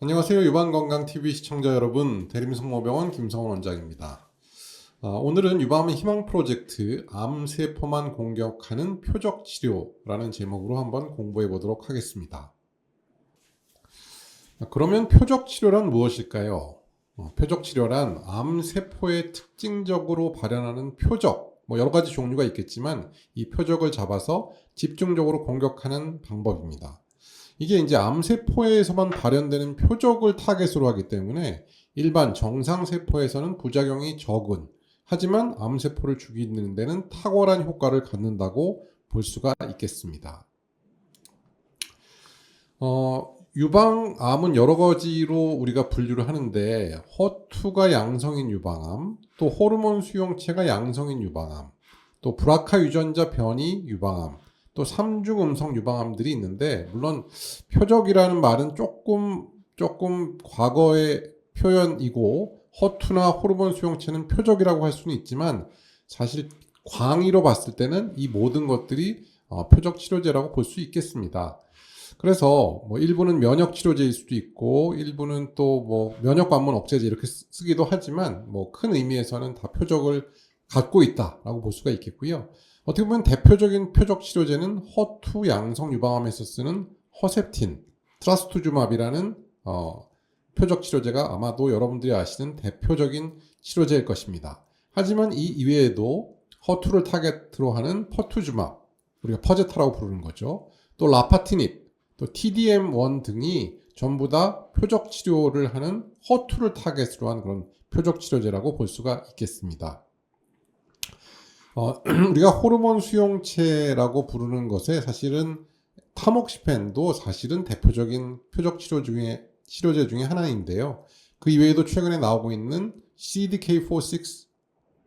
안녕하세요. 유방건강TV 시청자 여러분. 대림성모병원 김성원 원장입니다. 아, 오늘은 유방암 희망 프로젝트 암세포만 공격하는 표적 치료라는 제목으로 한번 공부해 보도록 하겠습니다. 아, 그러면 표적 치료란 무엇일까요? 어, 표적 치료란 암세포에 특징적으로 발현하는 표적, 뭐 여러 가지 종류가 있겠지만 이 표적을 잡아서 집중적으로 공격하는 방법입니다. 이게 이제 암세포에서만 발현되는 표적을 타겟으로 하기 때문에 일반 정상세포에서는 부작용이 적은 하지만 암세포를 죽이는 데는 탁월한 효과를 갖는다고 볼 수가 있겠습니다. 어, 유방암은 여러 가지로 우리가 분류를 하는데 허투가 양성인 유방암, 또 호르몬 수용체가 양성인 유방암, 또 브라카 유전자 변이 유방암, 또 삼중 음성 유방암들이 있는데 물론 표적이라는 말은 조금 조금 과거의 표현이고 허투나 호르몬 수용체는 표적이라고 할 수는 있지만 사실 광의로 봤을 때는 이 모든 것들이 어, 표적 치료제라고 볼 수 있겠습니다. 그래서 뭐 일부는 면역 치료제일 수도 있고 일부는 또 뭐 면역 관문 억제제 이렇게 쓰- 쓰기도 하지만 뭐 큰 의미에서는 다 표적을 갖고 있다라고 볼 수가 있겠고요. 어떻게 보면 대표적인 표적 치료제는 허투 양성 유방암에서 쓰는 허셉틴, 트라스투주맙이라는 어, 표적 치료제가 아마도 여러분들이 아시는 대표적인 치료제일 것입니다. 하지만 이 이외에도 허투를 타겟으로 하는 퍼투주맙, 우리가 퍼제타라고 부르는 거죠. 또 라파티닙, 또 TDM1 등이 전부 다 표적 치료를 하는 허투를 타겟으로 한 그런 표적 치료제라고 볼 수가 있겠습니다. 어, 우리가 호르몬 수용체라고 부르는 것에 사실은 타목시펜도 사실은 대표적인 표적 치료 중에 치료제 중에 하나인데요. 그 이외에도 최근에 나오고 있는 CDK4/6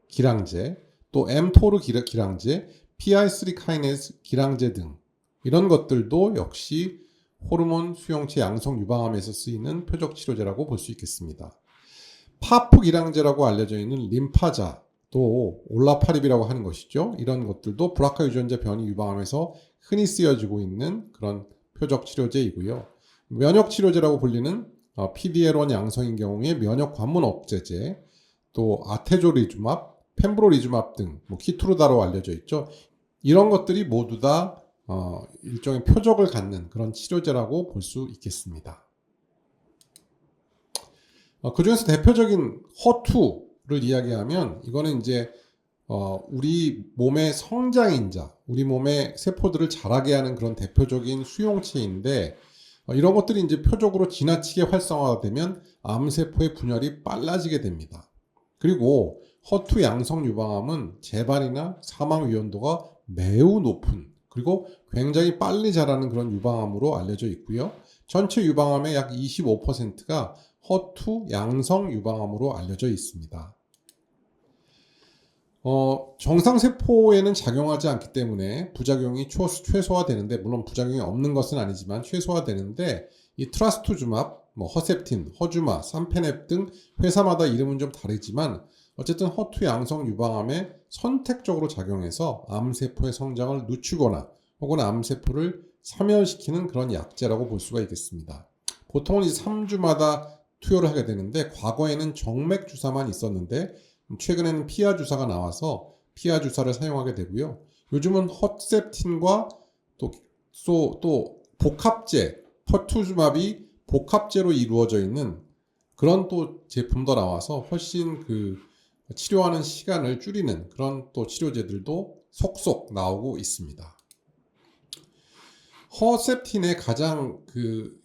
기량제, 또 mTOR 기량제, PI3 카이네스 기량제 등 이런 것들도 역시 호르몬 수용체 양성 유방암에서 쓰이는 표적 치료제라고 볼 수 있겠습니다. 파프 기량제라고 알려져 있는 림파자 또 올라파립이라고 하는 것이죠. 이런 것들도 브라카 유전자 변이 유방암에서 흔히 쓰여지고 있는 그런 표적 치료제이고요. 면역 치료제라고 불리는 어, PDL1 양성인 경우에 면역 관문 억제제, 또 아테조리주맙, 펜브로리주맙 등 뭐 키투르다로 알려져 있죠. 이런 것들이 모두 다 어, 일종의 표적을 갖는 그런 치료제라고 볼 수 있겠습니다. 어, 그 중에서 대표적인 허투를 이야기하면 이거는 이제 어, 우리 몸의 성장인자, 우리 몸의 세포들을 자라게 하는 그런 대표적인 수용체인데 어, 이런 것들이 이제 표적으로 지나치게 활성화되면 암세포의 분열이 빨라지게 됩니다. 그리고 허투 양성 유방암은 재발이나 사망 위험도가 매우 높은 그리고 굉장히 빨리 자라는 그런 유방암으로 알려져 있고요. 전체 유방암의 약 25%가 허투 양성 유방암으로 알려져 있습니다. 어, 정상 세포에는 작용하지 않기 때문에 부작용이 최- 최소화되는데 물론 부작용이 없는 것은 아니지만 최소화되는데 이 트라스투주맙, 뭐 허셉틴, 허주마, 삼페넵 등 회사마다 이름은 좀 다르지만 어쨌든 허투 양성 유방암에 선택적으로 작용해서 암세포의 성장을 늦추거나 혹은 암세포를 사멸시키는 그런 약제라고 볼 수가 있겠습니다. 보통은 이제 3주마다 투여를 하게 되는데 과거에는 정맥 주사만 있었는데 최근에는 피하 주사가 나와서 피하 주사를 사용하게 되고요. 요즘은 헛셉틴과 또, 또, 또 복합제, 퍼투주맙이 복합제로 이루어져 있는 그런 또 제품도 나와서 훨씬 그 치료하는 시간을 줄이는 그런 또 치료제들도 속속 나오고 있습니다. 허셉틴의 가장 그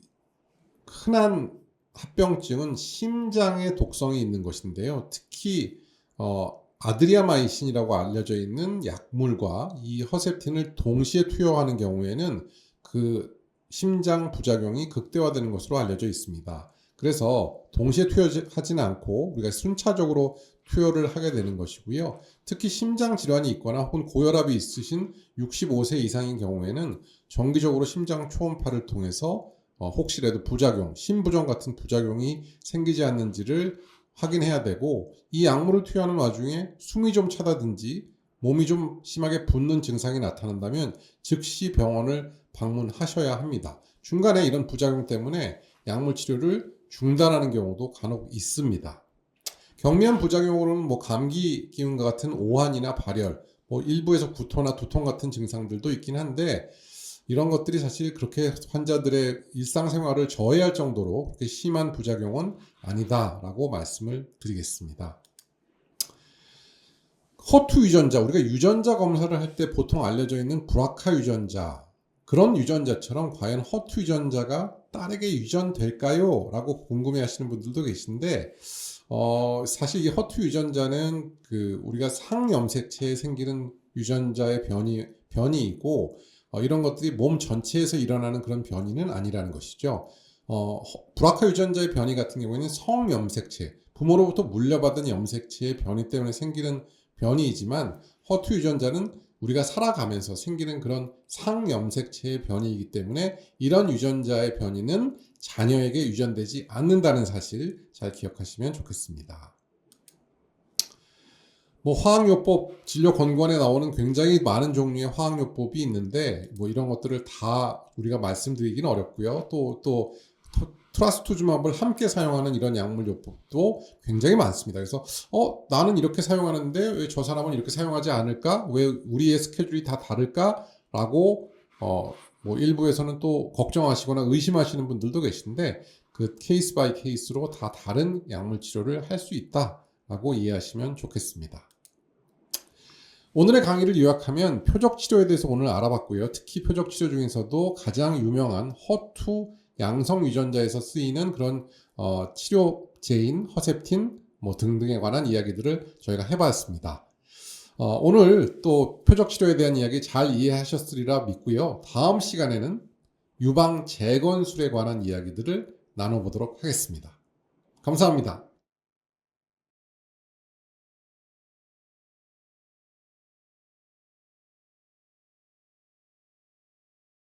흔한 합병증은 심장에 독성이 있는 것인데요. 특히 어, 아드리아마이신이라고 알려져 있는 약물과 이 허셉틴을 동시에 투여하는 경우에는 그 심장 부작용이 극대화되는 것으로 알려져 있습니다. 그래서 동시에 투여하지는 않고 우리가 순차적으로 투여를 하게 되는 것이고요. 특히 심장 질환이 있거나 혹은 고혈압이 있으신 65세 이상인 경우에는 정기적으로 심장 초음파를 통해서 어, 혹시라도 부작용, 심부전 같은 부작용이 생기지 않는지를 확인해야 되고 이 약물을 투여하는 와중에 숨이 좀 차다든지 몸이 좀 심하게 붓는 증상이 나타난다면 즉시 병원을 방문하셔야 합니다. 중간에 이런 부작용 때문에 약물 치료를 중단하는 경우도 간혹 있습니다. 경미한 부작용으로는 뭐 감기 기운과 같은 오한이나 발열, 뭐 일부에서 구토나 두통 같은 증상들도 있긴 한데 이런 것들이 사실 그렇게 환자들의 일상생활을 저해할 정도로 그렇게 심한 부작용은 아니다라고 말씀을 드리겠습니다. 허투 유전자, 우리가 유전자 검사를 할 때 보통 알려져 있는 브라카 유전자, 그런 유전자처럼 과연 허투 유전자가 딸에게 유전될까요? 라고 궁금해 하시는 분들도 계신데, 어, 사실 이 허투 유전자는 그 우리가 상염색체에 생기는 유전자의 변이, 변이이고, 어, 이런 것들이 몸 전체에서 일어나는 그런 변이는 아니라는 것이죠. 어, 허- 브라카 유전자의 변이 같은 경우에는 성염색체, 부모로부터 물려받은 염색체의 변이 때문에 생기는 변이이지만 허투 유전자는 우리가 살아가면서 생기는 그런 상염색체의 변이이기 때문에 이런 유전자의 변이는 자녀에게 유전되지 않는다는 사실 잘 기억하시면 좋겠습니다. 뭐 화학요법 진료 권고안에 나오는 굉장히 많은 종류의 화학요법이 있는데 뭐 이런 것들을 다 우리가 말씀드리기는 어렵고요. 또또 트라스투즈맙을 함께 사용하는 이런 약물 요법도 굉장히 많습니다. 그래서 어 나는 이렇게 사용하는데 왜 저 사람은 이렇게 사용하지 않을까? 왜 우리의 스케줄이 다 다를까?라고 어 뭐 일부에서는 또 걱정하시거나 의심하시는 분들도 계신데 그 케이스 바이 케이스로 다 다른 약물 치료를 할 수 있다라고 이해하시면 좋겠습니다. 오늘의 강의를 요약하면 표적 치료에 대해서 오늘 알아봤고요. 특히 표적 치료 중에서도 가장 유명한 허투 양성 유전자에서 쓰이는 그런 어, 치료제인 허셉틴 뭐 등등에 관한 이야기들을 저희가 해봤습니다. 어, 오늘 또 표적 치료에 대한 이야기 잘 이해하셨으리라 믿고요. 다음 시간에는 유방 재건술에 관한 이야기들을 나눠보도록 하겠습니다. 감사합니다.